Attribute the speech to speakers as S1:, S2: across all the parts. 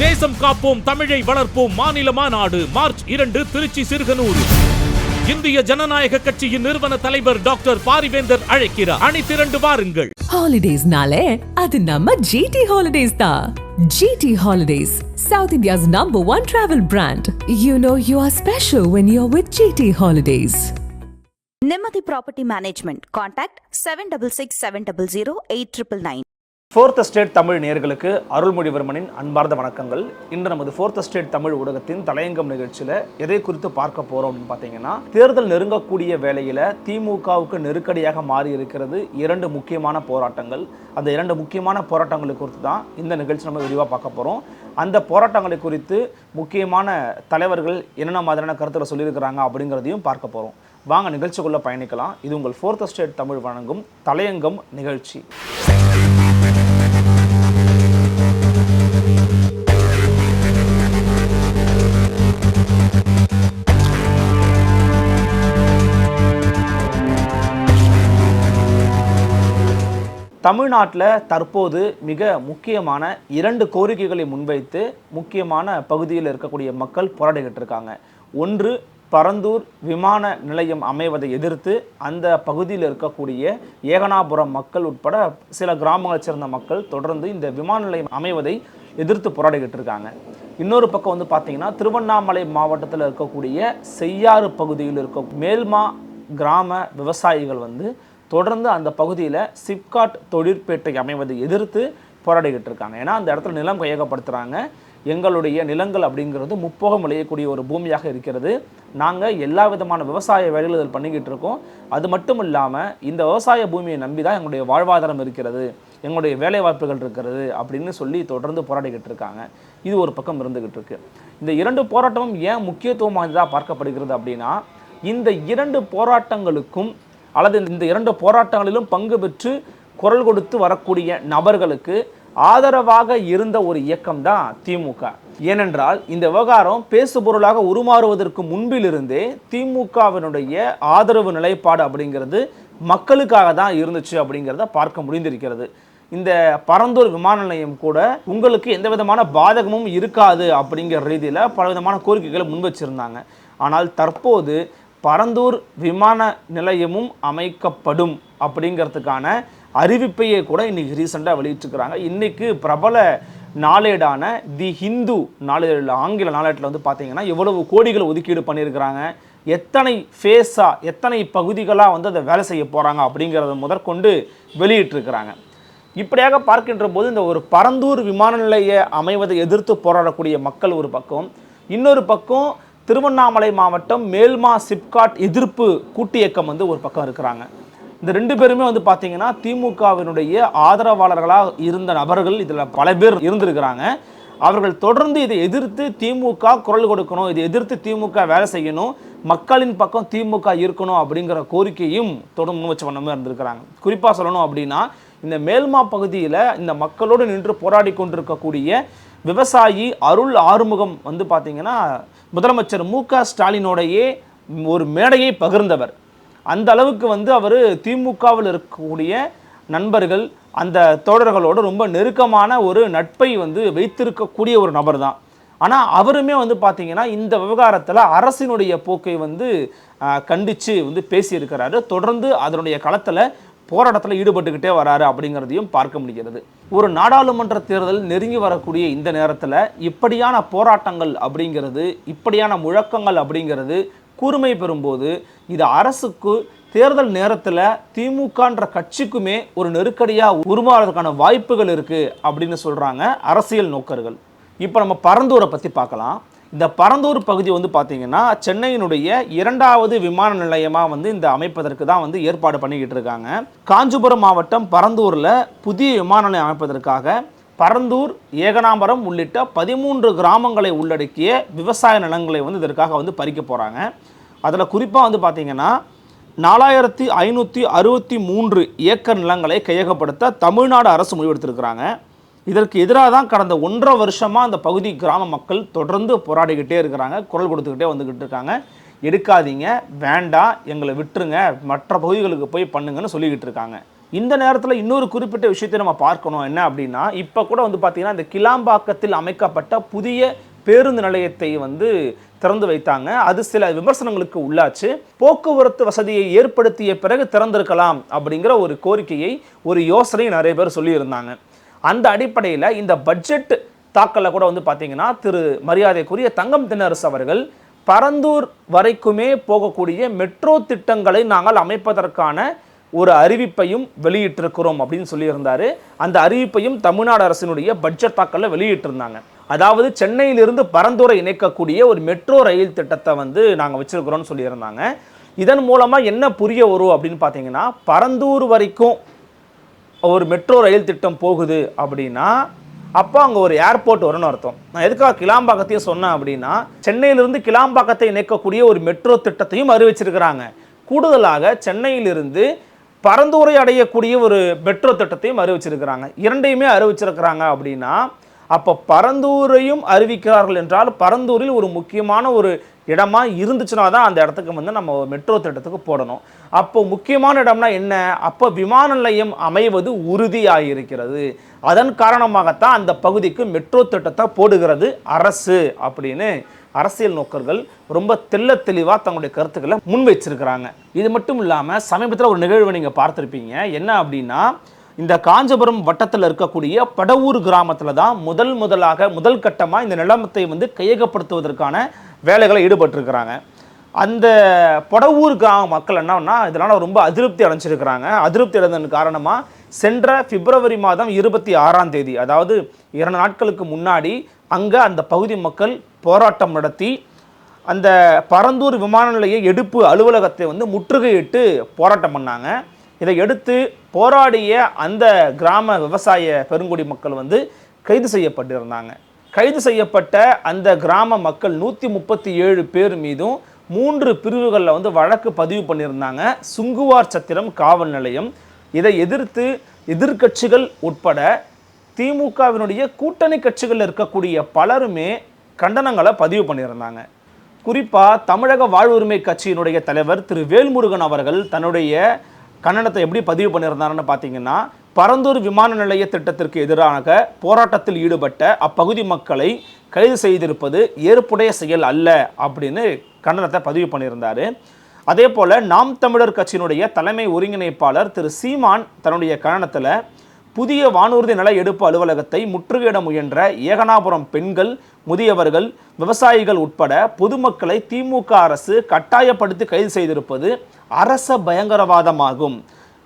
S1: தேசம் காப்போம் தமிழை வளர்ப்போம் மாநில மாநாடு மார்ச் இரண்டு திருச்சி சிறுகனூர். இந்திய ஜனநாயக கட்சியின் நிறுவன தலைவர் டாக்டர் பாரிவேந்தர் அழைக்கிறார். அணி திரண்டு வாருங்கள்.
S2: ஹாலிடேஸ்னாலே அது நம்ம ஜிடி ஹாலிடேஸ் தான் GT holidays South India's number one travel brand you know you are special when you are with GT holidays
S3: நிம்மதி property management contact seven double six seven double zero eight triple nine
S4: fourth state Tamil நேயர்களுக்கு அருள்மொழிவர்மனின் அன்பார்ந்த வணக்கங்கள். இன்று நமது fourth state Tamil ஊடகத்தின் தலையங்கம் நிகழ்ச்சியில் எதை குறித்து பார்க்க போகிறோம் பார்த்தீங்கன்னா தேர்தல் நெருங்கக்கூடிய வேளையில் திமுகவுக்கு நெருக்கடியாக மாறி இருக்கிறது இரண்டு முக்கியமான போராட்டங்கள். அந்த இரண்டு முக்கியமான போராட்டங்களை குறித்து தான் இந்த நிகழ்ச்சி நம்ம விரிவாக பார்க்க போகிறோம் அந்த போராட்டங்களை குறித்து முக்கியமான தலைவர்கள் என்னென்ன மாதிரியான கருத்துக்களை சொல்லியிருக்கிறாங்க அப்படிங்கிறதையும் பார்க்க போகிறோம் வாங்க நிகழ்ச்சிக்குள்ளே பயணிக்கலாம். இது உங்கள் ஃபோர்த் ஸ்டேட் தமிழ் வழங்கும் தலையங்கம் நிகழ்ச்சி. தமிழ்நாட்டில் தற்போது மிக முக்கியமான இரண்டு கோரிக்கைகளை முன்வைத்து முக்கியமான பகுதியில் இருக்கக்கூடிய மக்கள் போராடிக்கிட்டு இருக்காங்க ஒன்று பரந்தூர் விமான நிலையம் அமைவதை எதிர்த்து அந்த பகுதியில் இருக்கக்கூடிய ஏகனாபுரம் மக்கள் உட்பட சில கிராமங்களைச் சேர்ந்த மக்கள் தொடர்ந்து இந்த விமான நிலையம் அமைவதை எதிர்த்து போராடிக்கிட்டு இருக்காங்க இன்னொரு பக்கம் வந்து பார்த்தீங்கன்னா திருவண்ணாமலை மாவட்டத்தில் இருக்கக்கூடிய செய்யாறு பகுதியில் இருக்க மேல்மா கிராம விவசாயிகள் வந்து தொடர்ந்து அந்த பகுதியில் சிப்காட் தொழிற்பேட்டை அமைவதை எதிர்த்து போராடிக்கிட்டு இருக்காங்க. ஏன்னா அந்த இடத்துல நிலம் கையகப்படுத்துகிறாங்க எங்களுடைய நிலங்கள் அப்படிங்கிறது முப்போகம் விளையக்கூடிய ஒரு பூமியாக இருக்கிறது. நாங்கள் எல்லா விதமான விவசாய வேலைகள் இதில் பண்ணிக்கிட்டு இருக்கோம். அது மட்டும் இல்லாமல் இந்த விவசாய பூமியை நம்பி தான் எங்களுடைய வாழ்வாதாரம் இருக்கிறது எங்களுடைய வேலை வாய்ப்புகள் இருக்கிறது அப்படின்னு சொல்லி தொடர்ந்து போராடிக்கிட்டு இருக்காங்க. இது ஒரு பக்கம் இருந்துகிட்டு இருக்கு. இந்த இரண்டு போராட்டமும் ஏன் முக்கியத்துவம் வாய்ந்ததாக பார்க்கப்படுகிறது அப்படின்னா இந்த இரண்டு போராட்டங்களுக்கும் அல்லது இந்த இரண்டு போராட்டங்களிலும் பங்கு பெற்று குரல் கொடுத்து வரக்கூடிய நபர்களுக்கு ஆதரவாக இருந்த ஒரு இயக்கம் தான் திமுக. ஏனென்றால் இந்த விவகாரம் பேசுபொருளாக உருமாறுவதற்கு முன்பிலிருந்தே திமுகவினுடைய ஆதரவு நிலைப்பாடு அப்படிங்கிறது மக்களுக்காக தான் இருந்துச்சு அப்படிங்கிறத பார்க்க முடிந்திருக்கிறது. இந்த பரந்தூர் விமான நிலையம் கூட உங்களுக்கு எந்த விதமான பாதகமும் இருக்காது அப்படிங்கிற ரீதியில் பல விதமான கோரிக்கைகளை முன் வச்சிருந்தாங்க. ஆனால் தற்போது பரந்தூர் விமான நிலையமும் அமைக்கப்படும் அப்படிங்கிறதுக்கான அறிவிப்பையே கூட இன்றைக்கி ரீசெண்டாக வெளியிட்டிருக்கிறாங்க. இன்றைக்கு பிரபல நாளேடான தி ஹிந்து நாளேடில் ஆங்கில நாளேட்டில் வந்து பார்த்தீங்கன்னா எவ்வளவு கோடிகள் ஒதுக்கீடு பண்ணியிருக்கிறாங்க. எத்தனை ஃபேஸாக எத்தனை பகுதிகளாக வந்து அதை வேலை செய்ய போகிறாங்க அப்படிங்கிறத முதற்கொண்டு வெளியிட்டிருக்கிறாங்க. இப்படியாக பார்க்கின்ற போது இந்த ஒரு பரந்தூர் விமான நிலைய அமைவதை எதிர்த்து போராடக்கூடிய மக்கள் ஒரு பக்கம் இன்னொரு பக்கம் திருவண்ணாமலை மாவட்டம் மேல்மா சிப்காட் எதிர்ப்பு கூட்டு இயக்கம் வந்து ஒரு பக்கம் இருக்கிறாங்க. இந்த ரெண்டு பேருமே வந்து பார்த்தீங்கன்னா திமுகவினுடைய ஆதரவாளர்களாக இருந்த நபர்கள் இதில் பல பேர் இருந்திருக்கிறாங்க. அவர்கள் தொடர்ந்து இதை எதிர்த்து திமுக குரல் கொடுக்கணும் இதை எதிர்த்து திமுக வேலை செய்யணும் மக்களின் பக்கம் திமுக இருக்கணும் அப்படிங்கிற கோரிக்கையும் தொடர் முன்வச்ச வண்ணமே இருந்திருக்கிறாங்க. குறிப்பாக சொல்லணும் அப்படின்னா இந்த மேல்மா பகுதியில் இந்த மக்களோடு நின்று போராடி கொண்டிருக்கக்கூடிய விவசாயி அருள் ஆறுமுகம் வந்து பார்த்திங்கன்னா முதலமைச்சர் மு க ஸ்டாலினோடையே ஒரு மேடையை பகிர்ந்தவர். அந்த அளவுக்கு வந்து அவர் திமுகவில் இருக்கக்கூடிய நண்பர்கள் அந்த தோழர்களோடு ரொம்ப நெருக்கமான ஒரு நட்பை வந்து வைத்திருக்கக்கூடிய ஒரு நபர் தான் ஆனால் அவருமே வந்து பார்த்தீங்கன்னா இந்த விவகாரத்தில் அரசினுடைய போக்கை வந்து கண்டித்து வந்து பேசியிருக்கிறாரு. தொடர்ந்து அதனுடைய களத்தில் போராட்டத்தில் ஈடுபட்டுக்கிட்டே வராரு அப்படிங்கிறதையும் பார்க்க முடிகிறது. ஒரு நாடாளுமன்ற தேர்தல் நெருங்கி வரக்கூடிய இந்த நேரத்தில் இப்படியான போராட்டங்கள் அப்படிங்கிறது இப்படியான முழக்கங்கள் அப்படிங்கிறது கூர்மை பெறும்போது இது அரசுக்கு தேர்தல் நேரத்தில் திமுகன்ற கட்சிக்குமே ஒரு நெருக்கடியாக உருமாறதுக்கான வாய்ப்புகள் இருக்குது அப்படின்னு சொல்கிறாங்க அரசியல் நோக்கர்கள். இப்போ நம்ம பரந்தூரை பற்றி பார்க்கலாம். இந்த பரந்தூர் பகுதி வந்து பார்த்தீங்கன்னா சென்னையினுடைய இரண்டாவது விமான நிலையமாக வந்து இந்த அமைப்பதற்கு தான் வந்து ஏற்பாடு பண்ணிக்கிட்டு இருக்காங்க. காஞ்சிபுரம் மாவட்டம் பரந்தூரில் புதிய விமான நிலையம் அமைப்பதற்காக பரந்தூர் ஏகனாம்பரம் உள்ளிட்ட பதிமூன்று கிராமங்களை உள்ளடக்கிய விவசாய நிலங்களை வந்து இதற்காக வந்து பறிக்க போகிறாங்க அதில் குறிப்பாக வந்து பார்த்தீங்கன்னா நாலாயிரத்தி ஐநூற்றி அறுபத்தி மூன்று ஏக்கர் நிலங்களை கையகப்படுத்த தமிழ்நாடு அரசு முடிவெடுத்திருக்கிறாங்க. இதற்கு எதிராக தான் கடந்த ஒன்றரை வருஷமாக அந்த பகுதி கிராம மக்கள் தொடர்ந்து போராடிக்கிட்டே இருக்கிறாங்க குரல் கொடுத்துக்கிட்டே வந்துக்கிட்டு இருக்காங்க. எடுக்காதீங்க வேண்டாம் எங்களை விட்டுருங்க மற்ற பகுதிகளுக்கு போய் பண்ணுங்கன்னு சொல்லிக்கிட்டு இருக்காங்க. இந்த நேரத்தில் இன்னொரு குறிப்பிட்ட விஷயத்தை நம்ம பார்க்கணும். என்ன அப்படின்னா இப்போ கூட வந்து பார்த்தீங்கன்னா இந்த கிளாம்பாக்கத்தில் அமைக்கப்பட்ட புதிய பேருந்து நிலையத்தை வந்து திறந்து வைத்தாங்க. அது சில விமர்சனங்களுக்கு உள்ளாச்சு. போக்குவரத்து வசதியை ஏற்படுத்திய பிறகு திறந்திருக்கலாம் அப்படிங்கிற ஒரு கோரிக்கையை ஒரு யோசனை நிறைய பேர் சொல்லியிருந்தாங்க. அந்த அடிப்படையில் இந்த பட்ஜெட் தாக்கலில் கூட வந்து பார்த்தீங்கன்னா திரு மரியாதைக்குரிய தங்கம் தினரசு அவர்கள் பரந்தூர் வரைக்குமே போகக்கூடிய மெட்ரோ திட்டங்களை நாங்கள் அமைப்பதற்கான ஒரு அறிவிப்பையும் வெளியிட்டிருக்கிறோம் அப்படின்னு சொல்லியிருந்தார். அந்த அறிவிப்பையும் தமிழ்நாடு அரசினுடைய பட்ஜெட் தாக்கலில் வெளியிட்டிருந்தாங்க. அதாவது சென்னையிலிருந்து பரந்தூரை இணைக்கக்கூடிய ஒரு மெட்ரோ ரயில் திட்டத்தை வந்து நாங்கள் வச்சிருக்கிறோம்னு சொல்லியிருந்தாங்க. இதன் மூலமாக என்ன புரிய வரும் அப்படின்னு பார்த்தீங்கன்னா பரந்தூர் வரைக்கும் ஒரு மெட்ரோ ரயில் திட்டம் போகுது அப்படின்னா அப்போ அங்கே ஒரு ஏர்போர்ட் வரும்னு அர்த்தம். நான் எதுக்காக கிளாம்பாக்கத்தையும் சொன்னேன் அப்படின்னா சென்னையிலிருந்து கிளாம்பாக்கத்தை இணைக்கக்கூடிய ஒரு மெட்ரோ திட்டத்தையும் அறிவிச்சிருக்கிறாங்க. கூடுதலாக சென்னையிலிருந்து பரந்தூரை அடையக்கூடிய ஒரு மெட்ரோ திட்டத்தையும் அறிவிச்சிருக்கிறாங்க. இரண்டையுமே அறிவிச்சிருக்கிறாங்க அப்படின்னா அப்போ பரந்தூரையும் அறிவிக்கிறார்கள் என்றால் பரந்தூரில் ஒரு முக்கியமான ஒரு இடமா இருந்துச்சுன்னா தான் அந்த இடத்துக்கு வந்து நம்ம மெட்ரோ திட்டத்துக்கு போடணும். அப்போ முக்கியமான இடம்னா என்ன? அப்போ விமான நிலையம் அமைவது உறுதியாயிருக்கிறது. அதன் காரணமாகத்தான் அந்த பகுதிக்கு மெட்ரோ திட்டத்தை போடுகிறது அரசு அப்படின்னு. அரசியல் நோக்கர்கள் ரொம்ப தெல்ல தெளிவாக தங்களுடைய கருத்துக்களை முன் வச்சிருக்கிறாங்க இது மட்டும் இல்லாமல் சமீபத்தில் ஒரு நிகழ்வை நீங்கள் பார்த்துருப்பீங்க. என்ன அப்படின்னா இந்த காஞ்சிபுரம் வட்டத்தில் இருக்கக்கூடிய படவூர் கிராமத்தில் தான் முதல் முதலாக முதல் கட்டமாக இந்த நிலமத்தை வந்து கையகப்படுத்துவதற்கான வேலைகளை ஈடுபட்டிருக்கிறாங்க. அந்த படவூர் கிராம மக்கள் என்னன்னா இதனால் ரொம்ப அதிருப்தி அடைஞ்சிருக்கிறாங்க. அதிருப்தி அடைந்ததன் காரணமாக சென்ற பிப்ரவரி மாதம் இருபத்தி ஆறாம் தேதி அதாவது இரண்டு நாட்களுக்கு முன்னாடி அங்கே அந்த பகுதி மக்கள் போராட்டம் நடத்தி அந்த பரந்தூர் விமான நிலைய எடுப்பு அலுவலகத்தை வந்து முற்றுகையிட்டு போராட்டம் பண்ணாங்க. இதை எடுத்து போராடிய அந்த கிராம விவசாய பெருங்குடி மக்கள் வந்து கைது செய்யப்பட்டிருந்தாங்க. கைது செய்யப்பட்ட அந்த கிராம மக்கள் நூற்றி முப்பத்தி ஏழு பேர் மீதும் மூன்று பிரிவுகளில் வந்து வழக்கு பதிவு பண்ணியிருந்தாங்க. சுங்குவார் சத்திரம் காவல் நிலையம். இதை எதிர்த்து எதிர்க்கட்சிகள் உட்பட திமுகவினுடைய கூட்டணி கட்சிகளில் இருக்கக்கூடிய பலருமே கண்டனங்களை பதிவு பண்ணியிருந்தாங்க. குறிப்பாக தமிழக வாழ்வுரிமை கட்சியினுடைய தலைவர் திரு வேல்முருகன் அவர்கள் தன்னுடைய கண்டனத்தை எப்படி பதிவு பண்ணியிருந்தாருன்னு பார்த்தீங்கன்னா பரந்தூர் விமான நிலைய திட்டத்திற்கு எதிராக போராட்டத்தில் ஈடுபட்ட அப்பகுதி மக்களை கைது செய்திருப்பது ஏற்புடைய செயல் அல்ல அப்படின்னு கண்டனத்தை பதிவு பண்ணியிருந்தார். அதே போல் நாம் தமிழர் கட்சியினுடைய தலைமை ஒருங்கிணைப்பாளர் திரு சீமான் தன்னுடைய கண்டனத்தில் புதிய வானூர்தி நில எடுப்பு அலுவலகத்தை முற்றுகையிட முயன்ற ஏகனாபுரம் பெண்கள் முதியவர்கள் விவசாயிகள் உட்பட பொதுமக்களை திமுக அரசு கட்டாயப்படுத்தி கைது செய்திருப்பது அரச பயங்கரவாதமாகும்.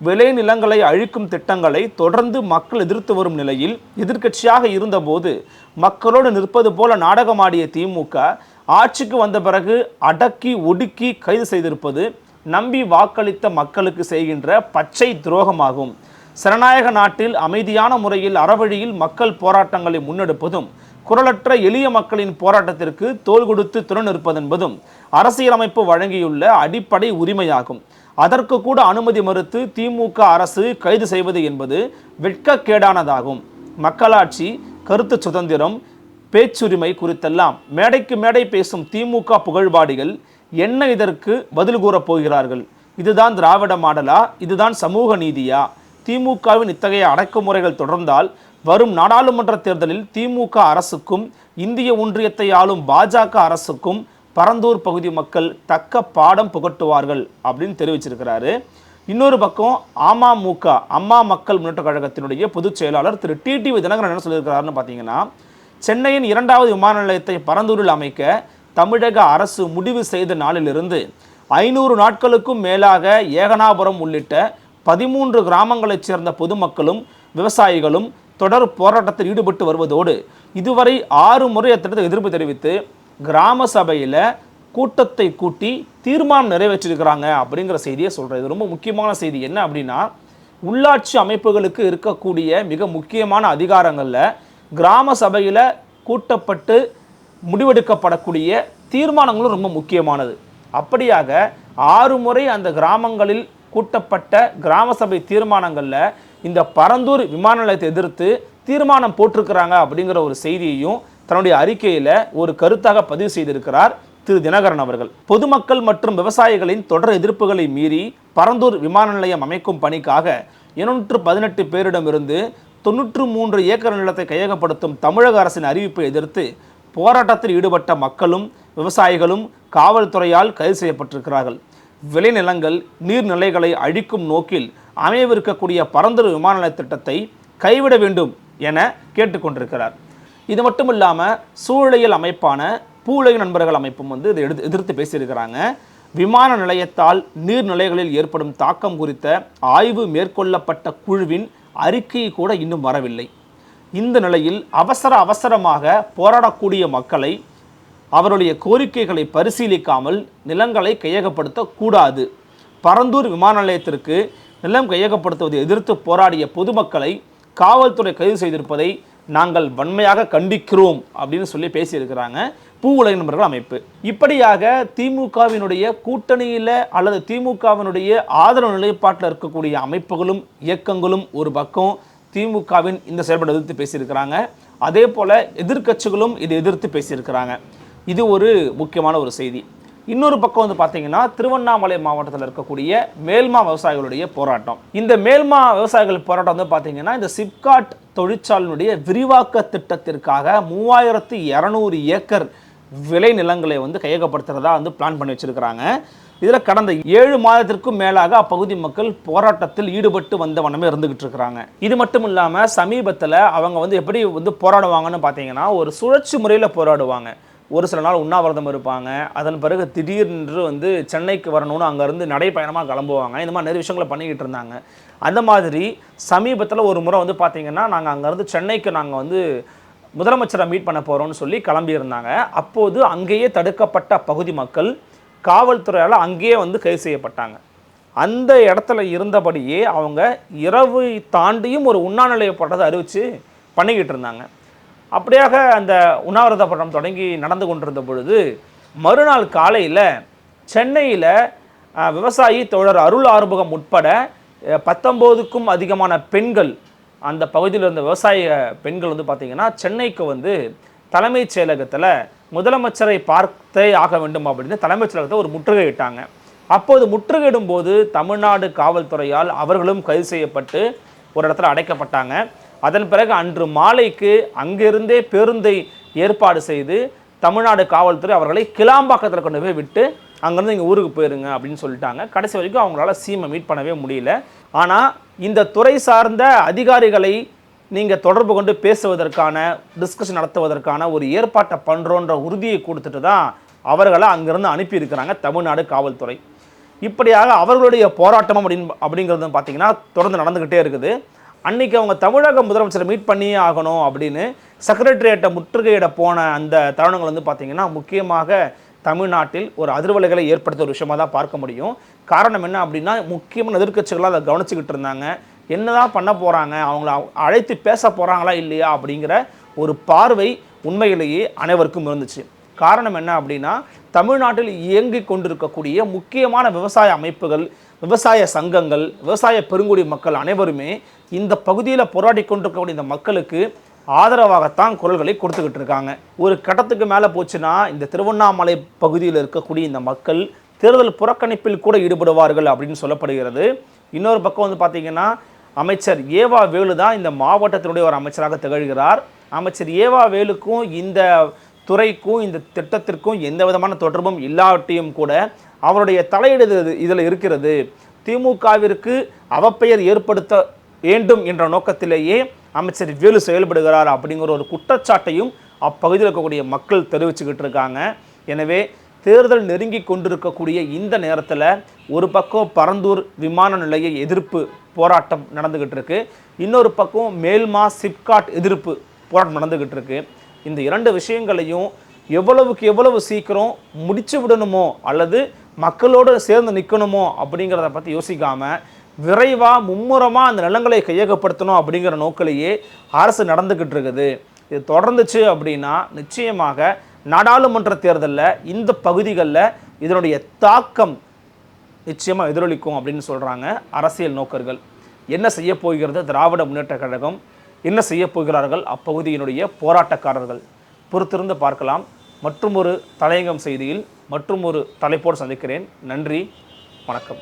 S4: விளை நிலங்களை அழிக்கும் திட்டங்களை தொடர்ந்து மக்கள் எதிர்த்து வரும் நிலையில் எதிர்க்கட்சியாக இருந்தபோது மக்களோடு நிற்பது போல நாடகமாடிய திமுக ஆட்சிக்கு வந்த பிறகு அடக்கி ஒடுக்கி கைது செய்திருப்பது நம்பி வாக்களித்த மக்களுக்கு செய்கின்ற பச்சை துரோகமாகும். சனநாயக நாட்டில் அமைதியான முறையில் அறவழியில் மக்கள் போராட்டங்களை முன்னெடுப்பதும் குரலற்ற எளிய மக்களின் போராட்டத்திற்கு தோல் கொடுத்து துணை நிற்பதென்பதும் அரசியலமைப்பு வழங்கியுள்ள அடிப்படை உரிமையாகும். அதற்கு கூட அனுமதி மறுத்து திமுக அரசு கைது செய்வது என்பது வெட்கக்கேடானதாகும். மக்களாட்சி கருத்து சுதந்திரம் பேச்சுரிமை குறித்தெல்லாம் மேடைக்கு மேடை பேசும் திமுக புகழ்பாடிகள் என்ன இதற்கு பதில் கூறப் போகிறார்கள்? இதுதான் திராவிட மாடலா? இதுதான் சமூக நீதியா? திமுகவின் இத்தகைய அடக்குமுறைகள் தொடர்ந்தால் வரும் நாடாளுமன்ற தேர்தலில் திமுக அரசுக்கும் இந்திய ஒன்றியத்தை ஆளும் பாஜக அரசுக்கும் பரந்தூர் பகுதி மக்கள் தக்க பாடம் புகட்டுவார்கள் அப்படின்னு தெரிவிச்சிருக்கிறாரு. இன்னொரு பக்கம் அமமுக அம்மா மக்கள் முன்னேற்ற கழகத்தினுடைய பொதுச் செயலாளர் திரு டிடிவி தினகரன் என்ன சொல்லியிருக்கிறாருன்னு பார்த்தீங்கன்னா சென்னையின் இரண்டாவது விமான நிலையத்தை பரந்தூரில் அமைக்க தமிழக அரசு முடிவு செய்த நாளிலிருந்து ஐநூறு நாட்களுக்கும் மேலாக ஏகனாபுரம் உள்ளிட்ட பதிமூன்று கிராமங்களைச் சேர்ந்த பொதுமக்களும் விவசாயிகளும் தொடர் போராட்டத்தில் ஈடுபட்டு வருவதோடு இதுவரை ஆறு முறை அத்திட்டத்தை எதிர்ப்பு தெரிவித்து கிராம சபையில் கூட்டத்தை கூட்டி தீர்மானம் நிறைவேற்றிருக்கிறாங்க அப்படிங்கிற செய்தியை சொல்கிறேன் இது ரொம்ப முக்கியமான செய்தி. என்ன அப்படின்னா உள்ளாட்சி அமைப்புகளுக்கு இருக்கக்கூடிய மிக முக்கியமான அதிகாரங்களில் கிராம சபையில் கூட்டப்பட்டு முடிவெடுக்கப்படக்கூடிய தீர்மானங்களும் ரொம்ப முக்கியமானது. அப்படியாக ஆறு முறை அந்த கிராமங்களில் கூட்டப்பட்ட கிராம சபை தீர்மானங்களில் இந்த பரந்தூர் விமான நிலையத்தை எதிர்த்து தீர்மானம் போட்டிருக்கிறாங்க அப்படிங்கிற ஒரு செய்தியையும் தன்னுடைய அறிக்கையில் ஒரு கருத்தாக பதிவு செய்திருக்கிறார் திரு தினகரன் அவர்கள். பொதுமக்கள் மற்றும் விவசாயிகளின் தொடர் எதிர்ப்புகளை மீறி பரந்தூர் விமான நிலையம் அமைக்கும் பணிக்காக இருநூற்று பதினெட்டு பேரிடமிருந்து தொன்னூற்று மூன்று ஏக்கர் நிலத்தை கையகப்படுத்தும் தமிழக அரசின் அறிவிப்பை எதிர்த்து போராட்டத்தில் ஈடுபட்ட மக்களும் விவசாயிகளும் காவல்துறையால் கைது செய்யப்பட்டிருக்கிறார்கள். விளைநிலங்கள் நீர்நிலைகளை அழிக்கும் நோக்கில் அமையவிருக்கக்கூடிய பரந்தூர் விமான நிலைய திட்டத்தை கைவிட வேண்டும் என கேட்டுக்கொண்டிருக்கிறார். இது மட்டும் இல்லாமல் சூழலியல் அமைப்பான பூலக நண்பர்கள் அமைப்பும் வந்து இதை எடுத்து எதிர்த்து பேசியிருக்கிறாங்க. விமான நிலையத்தால் நீர்நிலைகளில் ஏற்படும் தாக்கம் குறித்த ஆய்வு மேற்கொள்ளப்பட்ட குழுவின் அறிக்கை கூட இன்னும் வரவில்லை. இந்த நிலையில் அவசர அவசரமாக போராடக்கூடிய மக்களை அவருடைய கோரிக்கைகளை பரிசீலிக்காமல் நிலங்களை கையகப்படுத்த கூடாது பரந்தூர் விமான நிலையத்திற்கு நிலம் கையகப்படுத்துவதை எதிர்த்து போராடிய பொதுமக்களை காவல்துறை கைது செய்திருப்பதை நாங்கள் வன்மையாக கண்டிக்கிறோம் அப்படின்னு சொல்லி பேசியிருக்கிறாங்க பூ உலக நண்பர்கள் அமைப்பு. இப்படியாக திமுகவினுடைய கூட்டணியில் அல்லது திமுகவினுடைய ஆதரவு நிலைப்பாட்டில் இருக்கக்கூடிய அமைப்புகளும் இயக்கங்களும் ஒரு பக்கம் திமுகவின் இந்த செயல்பாடு எதிர்த்து பேசியிருக்கிறாங்க. அதே போல் எதிர்க்கட்சிகளும் இதை எதிர்த்து பேசியிருக்கிறாங்க. இது ஒரு முக்கியமான ஒரு செய்தி. இன்னொரு பக்கம் வந்து பார்த்தீங்கன்னா திருவண்ணாமலை மாவட்டத்தில் இருக்கக்கூடிய மேல்மா விவசாயிகளுடைய போராட்டம். இந்த மேல்மா விவசாயிகள் போராட்டம் வந்து பார்த்தீங்கன்னா இந்த சிப்காட் தொழிற்சாலையினுடைய விரிவாக்க திட்டத்திற்காக மூவாயிரத்து இரநூறு ஏக்கர் விளை நிலங்களை வந்து கையகப்படுத்துறதா வந்து பிளான் பண்ணி வச்சுருக்கிறாங்க. இதில் கடந்த ஏழு மாதத்திற்கும் மேலாக அப்பகுதி மக்கள் போராட்டத்தில் ஈடுபட்டு வந்த வண்ணமே இருந்துகிட்டு இருக்கிறாங்க. இது மட்டும் இல்லாமல் சமீபத்தில் அவங்க வந்து எப்படி வந்து போராடுவாங்கன்னு பார்த்தீங்கன்னா ஒரு சுழற்சி முறையில் போராடுவாங்க. ஒரு சில நாள் உண்ணாவிரதம் இருப்பாங்க. அதன் பிறகு திடீர்னு வந்து சென்னைக்கு வரணும்னு அங்கேருந்து நடைப்பயணமாக கிளம்புவாங்க. இந்த மாதிரி நிறைய விஷயங்களை பண்ணிக்கிட்டு இருந்தாங்க. அந்த மாதிரி சமீபத்தில் ஒரு முறை வந்து பார்த்திங்கன்னா நாங்கள் அங்கேருந்து சென்னைக்கு நாங்கள் வந்து முதலமைச்சரை மீட் பண்ண போகிறோம்னு சொல்லி கிளம்பியிருந்தாங்க. அப்போது அங்கேயே தடுக்கப்பட்ட பகுதி மக்கள் காவல்துறையால் அங்கேயே வந்து கைது செய்யப்பட்டாங்க. அந்த இடத்துல இருந்தபடியே அவங்க இரவு தாண்டியும் ஒரு உண்ணாநிலைய போட்டதை அறிவித்து பண்ணிக்கிட்டு இருந்தாங்க. அப்படியாக அந்த உண்ணாவிரத படம் தொடங்கி நடந்து கொண்டிருந்த பொழுது மறுநாள் காலையில் சென்னையில் விவசாயி தோழர் அருள் ஆறுமுகம் உட்பட பத்தொம்போதுக்கும் அதிகமான பெண்கள் அந்த பகுதியில் இருந்த விவசாய பெண்கள் வந்து பார்த்திங்கன்னா சென்னைக்கு வந்து தலைமைச் செயலகத்தில் முதலமைச்சரை பார்த்தே ஆக வேண்டும் அப்படின்னு தலைமைச் செயலகத்தை ஒரு முற்றுகையிட்டாங்க. அப்போது முற்றுகையிடும் போது தமிழ்நாடு காவல்துறையால் அவர்களும் கைது செய்யப்பட்டு ஒரு இடத்துல அடைக்கப்பட்டாங்க. அதன் பிறகு அன்று மாலைக்கு அங்கிருந்தே பேருந்தை ஏற்பாடு செய்து தமிழ்நாடு காவல்துறை அவர்களை கிளாம்பாக்கத்தில் கொண்டு போய் விட்டு அங்கேருந்து இங்கே ஊருக்கு போயிருங்க அப்படின்னு சொல்லிட்டாங்க. கடைசி வரைக்கும் அவங்களால சீமை மீட் பண்ணவே முடியல. ஆனால் இந்த துறை சார்ந்த அதிகாரிகளை நீங்கள் தொடர்பு கொண்டு பேசுவதற்கான டிஸ்கஷன் நடத்துவதற்கான ஒரு ஏற்பாட்டை பண்ணுறோன்ற உறுதியை கொடுத்துட்டு தான் அவர்களை அங்கிருந்து அனுப்பியிருக்கிறாங்க தமிழ்நாடு காவல்துறை. இப்படியாக அவர்களுடைய போராட்டம் அப்படின்னு அப்படிங்கிறது பார்த்தீங்கன்னா தொடர்ந்து நடந்துக்கிட்டே இருக்குது. அன்னைக்கு அவங்க தமிழக முதலமைச்சரை மீட் பண்ணியே ஆகணும் அப்படின்னு செக்ரட்டரியேட்டை முற்றுகையிட போன அந்த தருணங்கள் வந்து பார்த்தீங்கன்னா முக்கியமாக தமிழ்நாட்டில் ஒரு அதிர்வலைகளை ஏற்படுத்த ஒரு விஷயமா தான் பார்க்க முடியும். காரணம் என்ன அப்படின்னா முக்கியமான எதிர்கட்சிகளாக அதை கவனிச்சுக்கிட்டு இருந்தாங்க. என்னதான் பண்ண போகிறாங்க அவங்கள அழைத்து பேச போகிறாங்களா இல்லையா அப்படிங்கிற ஒரு பார்வை உண்மையிலேயே அனைவருக்கும் இருந்துச்சு. காரணம் என்ன அப்படின்னா தமிழ்நாட்டில் இயங்கி கொண்டிருக்கக்கூடிய முக்கியமான விவசாய அமைப்புகள் விவசாய சங்கங்கள் விவசாய பெருங்குடி மக்கள் அனைவருமே இந்த பகுதியில் போராடி கொண்டிருக்கக்கூடிய இந்த மக்களுக்கு ஆதரவாகத்தான் குரல்களை கொடுத்துக்கிட்டு இருக்காங்க. ஒரு கட்டத்துக்கு மேலே போச்சுன்னா இந்த திருவண்ணாமலை பகுதியில் இருக்கக்கூடிய இந்த மக்கள் தேர்தல் புறக்கணிப்பில் கூட ஈடுபடுவார்கள் அப்படின்னு சொல்லப்படுகிறது. இன்னொரு பக்கம் வந்து பார்த்திங்கன்னா அமைச்சர் ஏவா வேலு தான் இந்த மாவட்டத்தினுடைய ஒரு அமைச்சராக திகழ்கிறார். அமைச்சர் ஏவா வேலுக்கும் இந்த துறைக்கும் இந்த திட்டத்திற்கும் எந்த விதமான தொடர்பும் இல்லாட்டியும் கூட அவருடைய தலையீடு இதில் இருக்கிறது. திமுகவிற்கு அவப்பெயர் ஏற்படுத்த வேண்டும் என்ற நோக்கத்திலேயே அமைச்சர் வேலு செயல்படுகிறார் அப்படிங்கிற ஒரு குற்றச்சாட்டையும் அப்பகுதியில் இருக்கக்கூடிய மக்கள் தெரிவிச்சுக்கிட்டு இருக்காங்க. எனவே தேர்தல் நெருங்கி கொண்டிருக்கக்கூடிய இந்த நேரத்தில் ஒரு பக்கம் பரந்தூர் விமான நிலைய எதிர்ப்பு போராட்டம் நடந்துக்கிட்டு இருக்கு. இன்னொரு பக்கம் மேல்மா சிப்காட் எதிர்ப்பு போராட்டம் நடந்துக்கிட்டு இருக்கு. இந்த இரண்டு விஷயங்களையும் எவ்வளவுக்கு எவ்வளவு சீக்கிரம் முடிச்சு விடணுமோ அல்லது மக்களோடு சேர்ந்து நிற்கணுமோ அப்படிங்கிறத பற்றி யோசிக்காமல் விரைவாக மும்முரமாக அந்த நிலங்களை கையகப்படுத்தணும் அப்படிங்கிற நோக்கிலேயே அரசு நடந்துக்கிட்டு இருக்குது. இது தொடர்ந்துச்சு அப்படின்னா நிச்சயமாக நாடாளுமன்ற தேர்தலில் இந்த பகுதிகளில் இதனுடைய தாக்கம் நிச்சயமாக எதிரொலிக்கும் அப்படின்னு சொல்கிறாங்க அரசியல் நோக்கர்கள். என்ன செய்ய போகிறது? திராவிட முன்னேற்ற கழகம் என்ன செய்ய போகிறார்கள்? அப்பகுதியினுடைய போராட்டக்காரர்கள். பொறுத்திருந்து பார்க்கலாம். மற்றும் ஒரு தலையங்கம் செய்தியில் மற்றும் ஒரு தலைப்போடு சந்திக்கிறேன். நன்றி வணக்கம்.